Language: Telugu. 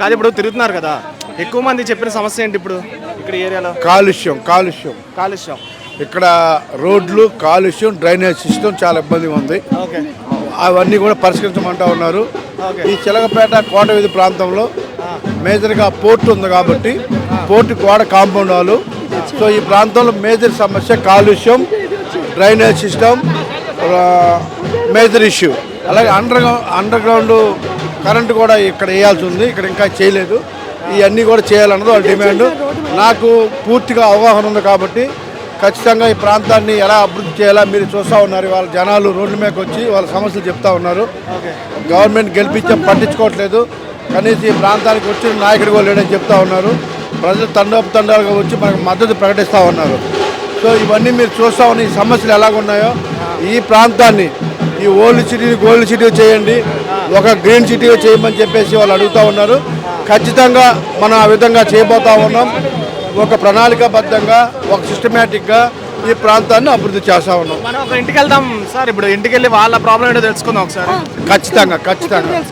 కాదు ఇప్పుడు తిరుగుతున్నారు కదా. ఎక్కువ మంది చెప్పిన సమస్య ఏంటి ఇప్పుడు ఇక్కడ ఏరియాలో? కాలుష్యం కాలుష్యం. కాలుష్యం. ఇక్కడ రోడ్లు కాలుష్యం డ్రైనేజ్ సిస్టమ్ చాలా ఇబ్బందిగా ఉంది. అవన్నీ కూడా పరిష్కరించమంటా ఉన్నారు. ఈ చిలకపేట కోట వీధి ప్రాంతంలో మేజర్గా పోర్టు ఉంది కాబట్టి పోర్టు గోడ కాంపౌండ్ వాళ్ళు సో ఈ ప్రాంతంలో మేజర్ సమస్య కాలుష్యం డ్రైనేజ్ సిస్టమ్ మేజర్ ఇష్యూ. అలాగే అండర్ అండర్ గ్రౌండ్ కరెంట్ కూడా ఇక్కడ వేయాల్సి ఉంది ఇక్కడ ఇంకా చేయలేదు. ఇవన్నీ కూడా చేయాలన్నది వాళ్ళ డిమాండ్. నాకు పూర్తిగా అవగాహన ఉంది కాబట్టి ఖచ్చితంగా ఈ ప్రాంతాన్ని ఎలా అభివృద్ధి చేయాలా మీరు చూస్తూ ఉన్నారు. వాళ్ళ జనాలు రోడ్ల మీదకి వచ్చి వాళ్ళ సమస్యలు చెప్తా ఉన్నారు. గవర్నమెంట్ గెలిపించాం పట్టించుకోవట్లేదు. కనీసం ఈ ప్రాంతానికి వచ్చిన నాయకుడు కూడా లేడని చెప్తా ఉన్నారు. ప్రజలు తండోపు తండాలుగా వచ్చి మనకు మద్దతు ప్రకటిస్తూ ఉన్నారు. సో ఇవన్నీ మీరు చూస్తూ ఉన్న ఈ సమస్యలు ఎలాగున్నాయో ఈ ప్రాంతాన్ని ఈ ఓల్డ్ సిటీని గోల్డ్ సిటీ చేయండి. ఒక గ్రీన్ సిటీ చేయమని చెప్పేసి వాళ్ళు అడుగుతూ ఉన్నారు. ఖచ్చితంగా మనం ఆ విధంగా చేయబోతా ఉన్నాం. ఒక ప్రణాళికాబద్ధంగా ఒక సిస్టమేటిక్గా ఈ ప్రాంతాన్ని అభివృద్ధి చేస్తూ ఉన్నాం. మనం ఒక ఇంటికి వెళ్దాం సార్. ఇప్పుడు ఇంటికి వెళ్ళి వాళ్ళ ప్రాబ్లం ఏంటో తెలుసుకుందాం ఒకసారి. ఖచ్చితంగా ఖచ్చితంగా.